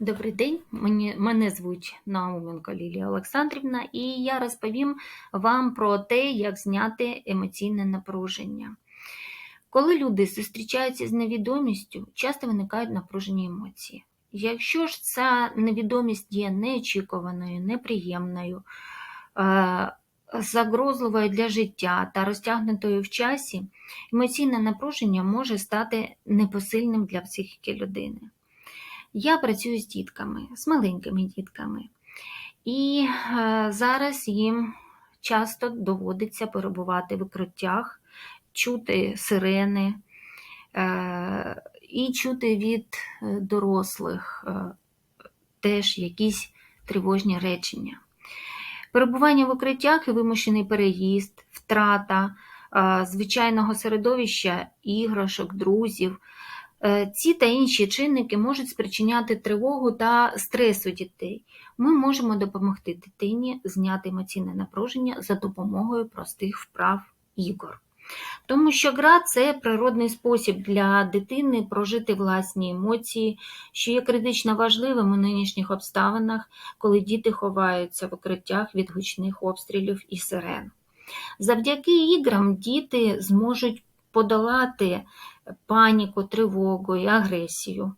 Добрий день, мені, мене звуть Науменко Лілія Олександрівна, і я розповім вам про те, як зняти емоційне напруження. Коли люди зустрічаються з невідомістю, часто виникають напружені емоції. Якщо ж ця невідомість є неочікуваною, неприємною, е, загрозливою для життя та розтягнутою в часі, емоційне напруження може стати непосильним для психіки людини. Я працюю з дітками, з маленькими дітками. І е, зараз їм часто доводиться перебувати в укриттях, чути сирени е, і чути від е, дорослих теж якісь тривожні речення. Перебування в укриттях і вимушений переїзд, втрата звичайного середовища, іграшок, друзів. Е, Ці та інші чинники можуть спричиняти тривогу та стрес у дітей. Ми можемо допомогти дитині зняти емоційне напруження за допомогою простих вправ ігор. Тому що гра це природний спосіб для дитини прожити власні емоції, що є критично важливим у нинішніх обставинах, коли діти ховаються в укриттях від гучних обстрілів і сирен. Завдяки іграм діти зможуть подолати паніку, тривогу і агресію,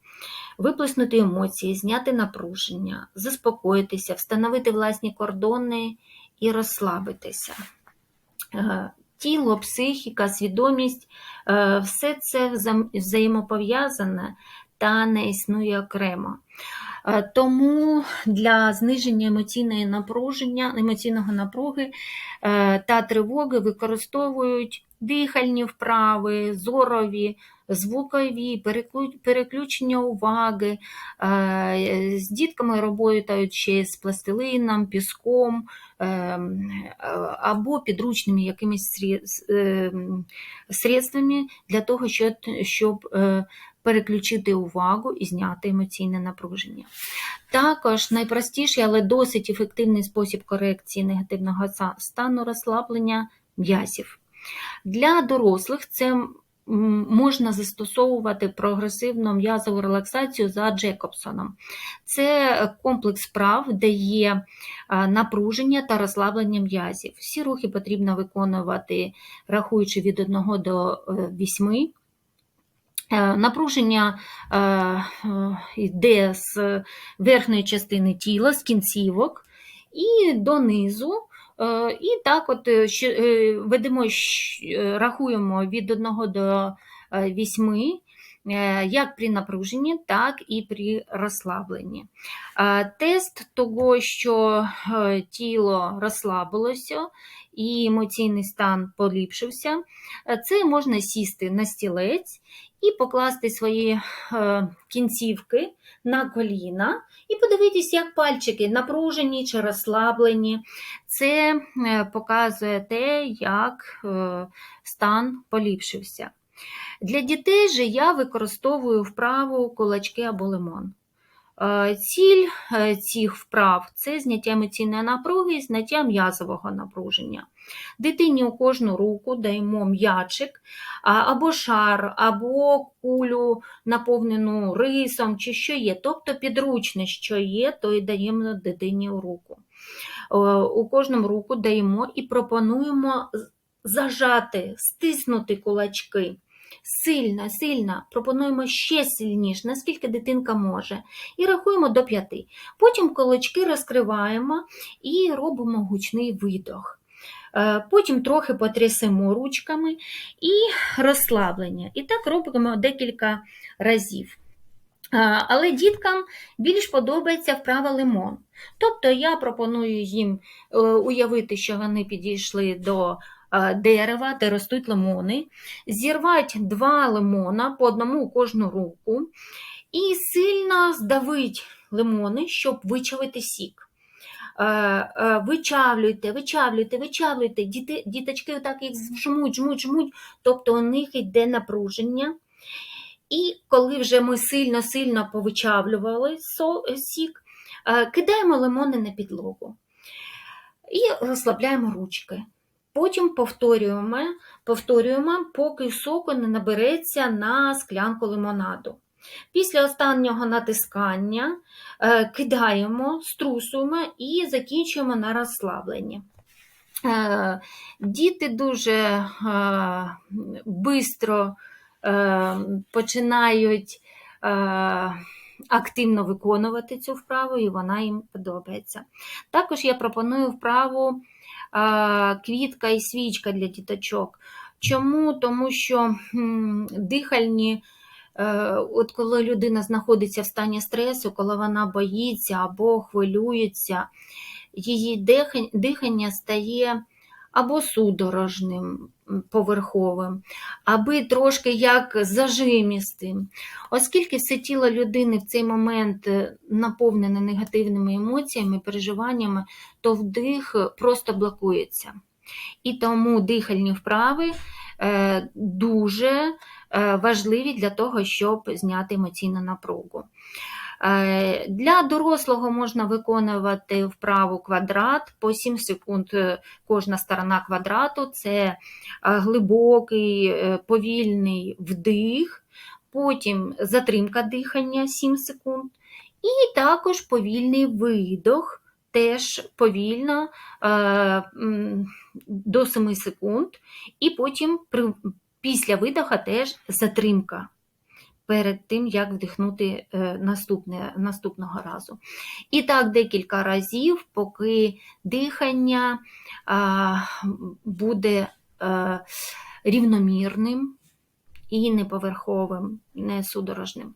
виплеснути емоції, зняти напруження, заспокоїтися, встановити власні кордони і розслабитися. Е, Тіло, психіка, свідомість е, все це взаємопов'язане та не існує окремо. Е, Тому для зниження емоційної напруження, емоційного напруги е, та тривоги використовують дихальні вправи, зорові, звукові, переключення уваги. Е, З дітками роботають ще з пластилином, піском або підручними якимись средствами для того, щоб, переключити увагу і зняти емоційне напруження. Також найпростіший, але досить ефективний спосіб корекції негативного стану розслаблення м'язів. Для дорослих це можна застосовувати прогресивну м'язову релаксацію за Джекобсоном. Це комплекс вправ, де є напруження та розслаблення м'язів. Всі рухи потрібно виконувати, рахуючи від 1 до 8. Е, Напруження е, е, йде з верхньої частини тіла, з кінцівок і донизу. І так от ведемо, рахуємо від 1 до 8, як при напруженні, так і при розслабленні. Тест того, що тіло розслабилося і емоційний стан поліпшився, е, це можна сісти на стілець і покласти свої е, кінцівки на коліна і подивитись, як пальчики напружені чи розслаблені. Це е, показує те, як стан поліпшився. Для дітей же я використовую вправу кулачки або лимон. Е, Ціль е, цих вправ це зняття емоційної напруги і зняття м'язового напруження. Дитині у кожну руку даємо м'ячик або шар, або кулю, наповнену рисом, чи що є. Тобто підручне, що є, то і даємо дитині у руку. Е, У кожному руку даємо і пропонуємо зажати, стиснути кулачки. Сильно, сильно, пропонуємо ще сильніше, наскільки дитинка може, і рахуємо до п'яти. Потім кулачки розкриваємо і робимо гучний видох. Е, Потім трохи потрясемо ручками і розслаблення. І так робимо декілька разів. Е, Але діткам більш подобається вправа лимон. Тобто я пропоную їм е, уявити, що вони підійшли до дерева, де ростуть лимони, зірвати два лимона по одному у кожну руку і сильно здавить лимони, щоб вичавити сік. Е, е, Вичавлюйте, вичавлюйте, вичавлюйте. Діти, діточки отак їх жмуть, жмуть, жмуть, тобто у них йде напруження. І коли вже ми сильно-сильно повичавлювали сік, е, кидаємо лимони на підлогу і розслабляємо ручки. Потім повторюємо, повторюємо, поки соку не набереться на склянку лимонаду. Після останнього натискання е, кидаємо, струсуємо і закінчуємо на розслабленні. Е, Діти дуже швидко починають е, активно виконувати цю вправу, і вона їм подобається. Також я пропоную вправу квітка і свічка для діточок. Чому? Тому що дихальні, е, от коли людина знаходиться в стані стресу, коли вона боїться або хвилюється, її дихання, дихання стає або судорожним, поверховим, аби трошки як зажимістим. Оскільки все тіло людини в цей момент е, наповнене негативними емоціями, переживаннями, то вдих просто блокується. І тому дихальні вправи е, дуже е, важливі для того, щоб зняти емоційну напругу. Е, Для дорослого можна виконувати вправу квадрат. По 7 секунд е, кожна сторона квадрату. Це е, глибокий, повільний вдих, потім затримка дихання 7 секунд, і також повільний видох, теж повільно до 7 секунд, і потім після видоха теж затримка перед тим, як вдихнути е, наступне, наступного разу. І так декілька разів, поки дихання буде е, рівномірним і неповерховим, не судорожним.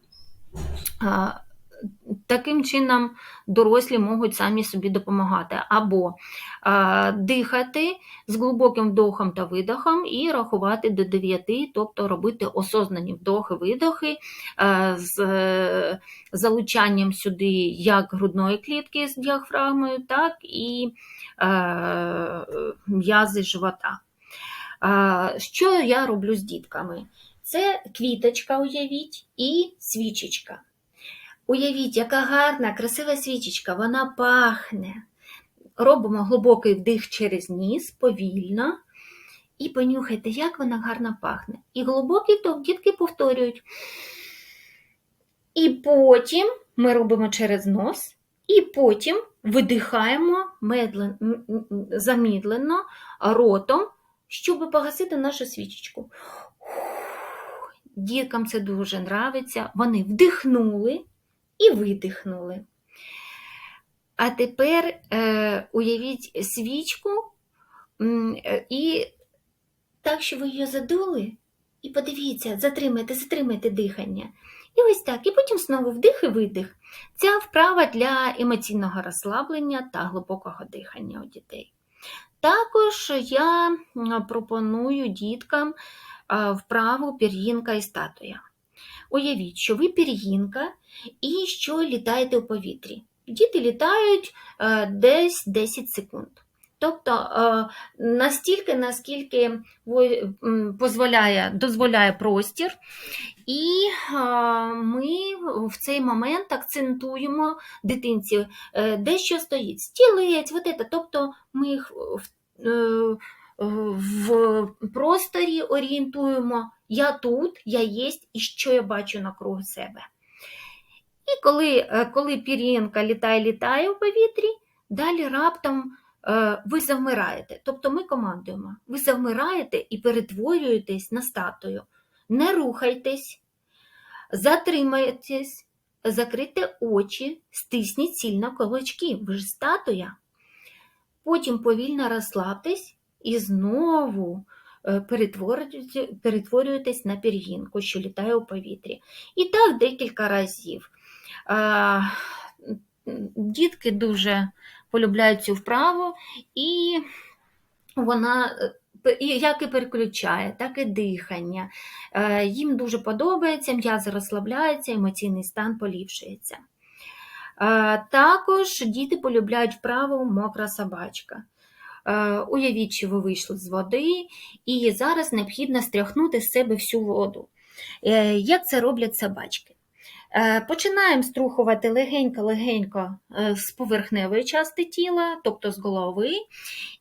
А, Таким чином дорослі можуть самі собі допомагати або а, дихати з глибоким вдохом та видохом і рахувати до 9, тобто робити осознані вдохи-видохи а, з е, залучанням сюди як грудної клітки з діафрагмою, так і е, м'язи живота. А, Що я роблю з дітками? Це квіточка, уявіть, і свічечка. Уявіть, яка гарна, красива свічечка, вона пахне. Робимо глибокий вдих через ніс, повільно. І понюхайте, як вона гарно пахне. І глибокий вдох дітки повторюють. І потім ми робимо через нос, і потім видихаємо медлен, замідлено ротом, щоб погасити нашу свічечку. Діткам це дуже нравиться. Вони вдихнули і видихнули. А тепер е, уявіть свічку е, і так, що ви її задули, і подивіться, затримайте, затримайте дихання. І ось так, і потім знову вдих і видих. Ця вправа для емоційного розслаблення та глибокого дихання у дітей. Також я пропоную діткам вправу пір'їнка і статуя. Уявіть, що ви пір'їнка і що літаєте у повітрі. Діти літають е, десь 10 секунд. Тобто е, настільки, наскільки дозволяє, дозволяє простір, і е, ми в цей момент акцентуємо дитинці, де що стоїть, стілець, вот это. тобто ми їх в- просторі орієнтуємо, я тут, я єсть, і що я бачу навкруг себе. І коли, е, коли пір'їнка літає-літає у повітрі, далі раптом е, ви завмираєте. Тобто ми командуємо, ви завмираєте і перетворюєтесь на статую. Не рухайтесь, затримайтесь, закрийте очі, стисніть сильно кулачки, ви ж статуя. Потім повільно розслабтесь і знову е, перетворюєтесь на пір'їнку, що літає у повітрі. І так декілька разів. Дітки дуже полюбляють цю вправу, і вона е, як і переключає, так і дихання. Е, Їм дуже подобається, м'язи розслабляються, емоційний стан поліпшується. Також діти полюбляють вправу мокра собачка. Е, Уявіть, що ви вийшли з води, і зараз необхідно стряхнути з себе всю воду. Е, Як це роблять собачки? Е, Починаємо струхувати легенько-легенько з поверхневої частини тіла, тобто з голови,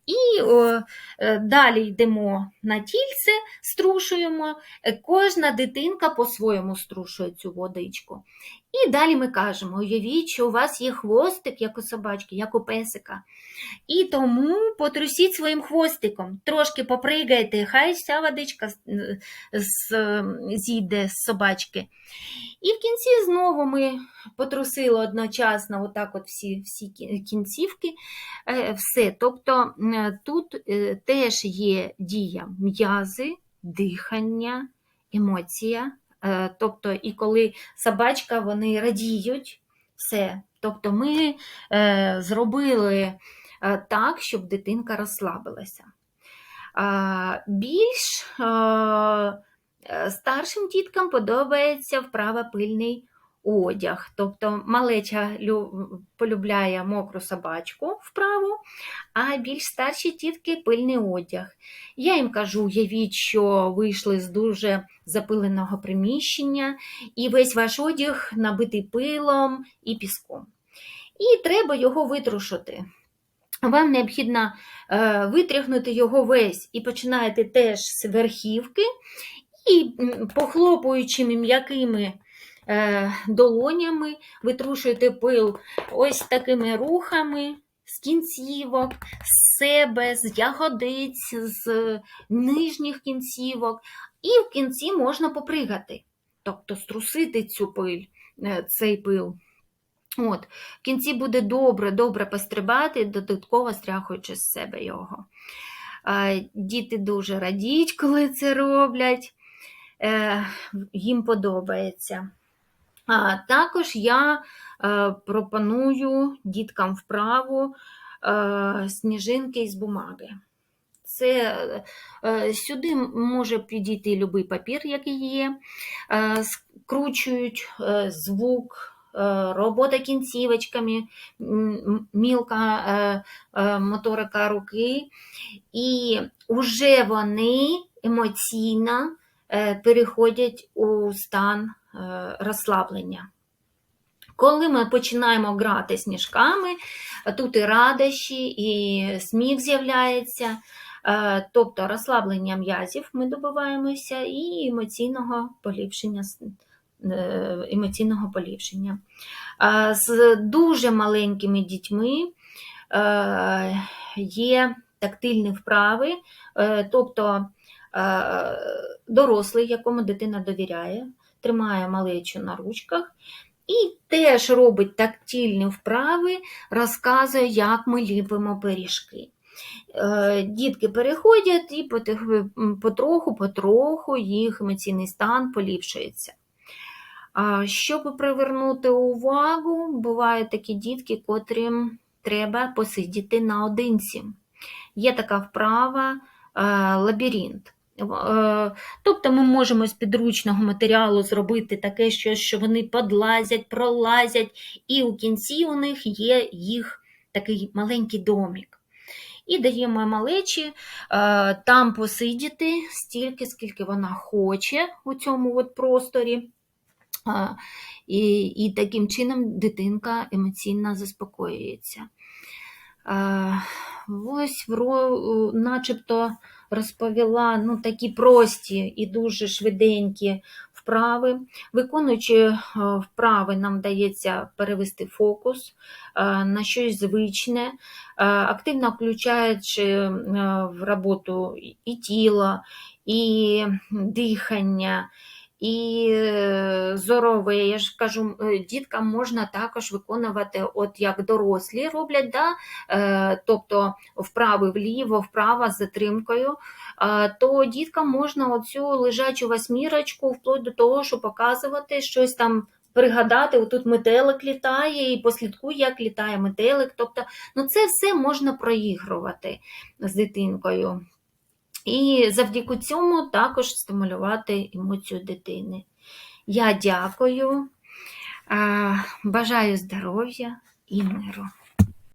І о, е, далі йдемо на тільце, струшуємо. Е, Кожна дитинка по-своєму струшує цю водичку. І далі ми кажемо: уявіть, що у вас є хвостик, як у собачки, як у песика. І тому потрусіть своїм хвостиком, трошки попригайте, хай вся водичка з- зійде з собачки. І в кінці знову ми потрусили одночасно отак от всі, всі кінцівки. Е, Все. Тобто е, тут е, теж є дія м'язи, дихання, емоція. Е, Тобто, і коли собачка, вони радіють, все. Тобто ми е, зробили е, так, щоб дитинка розслабилася. Більш е, е, старшим діткам подобається вправа пильний одяг. Тобто малеча лю- полюбляє мокру собачку вправу, а більш старші дітки пильний одяг. Я їм кажу, уявіть, що вийшли з дуже запиленого приміщення, і весь ваш одяг набитий пилом і піском. І треба його витрушити. Вам необхідно е, витряхнути його весь і починаєте теж з верхівки, і м, похлопуючими м'якими долонями витрушуєте пил ось такими рухами з кінцівок, з себе, з ягодиць, з нижніх кінцівок. І в кінці можна попригати, тобто струсити цю пиль, е, цей пил. От, в кінці буде добре, добре пострибати, додатково стряхуючи з себе його. Діти дуже радіють, коли це роблять, е, їм подобається. Також я е, пропоную діткам вправу е, сніжинки з бумаги. Це е, сюди може підійти будь-який папір, який є, скручують звук, робота кінцівочками, мілка моторика руки, і вже вони емоційно переходять у стан розслаблення. Коли ми починаємо грати сніжками, тут і радощі, і сміх з'являється, е, тобто розслаблення м'язів ми добиваємося і емоційного поліпшення. е, емоційного поліпшення. З дуже маленькими дітьми е, є тактильні вправи, е, тобто е, дорослий, якому дитина довіряє, тримає малечу на ручках і теж робить тактильні вправи, розказує, як ми ліпимо пиріжки. Е, Дітки переходять і потроху-потроху їх емоційний стан поліпшується. Щоб привернути увагу, бувають такі дітки, котрим треба посидіти наодинці. Є така вправа е, лабіринт. Е, Тобто ми можемо з підручного матеріалу зробити таке щось, що вони подлазять, пролазять, і у кінці у них є їх такий маленький домик. І даємо малечі е, там посидіти стільки, скільки вона хоче у цьому от просторі. І, і таким чином дитинка емоційно заспокоюється. Ось начебто розповіла ну, такі прості і дуже швиденькі вправи. Виконуючи е, вправи, нам вдається перевести фокус е, на щось звичне, е, активно включаючи в роботу і тіло, і дихання, і е, зорове. Я ж кажу, е, діткам можна також виконувати, от як дорослі роблять, да? е, тобто вправи вліво, вправо з затримкою, то діткам можна оцю лежачу восьмірочку, вплоть до того, що показувати щось там. Пригадати, отут метелик літає, і послідкуй, як літає метелик. Тобто, ну це все можна проігрувати з дитинкою. І завдяки цьому також стимулювати емоцію дитини. Я дякую, бажаю здоров'я і миру.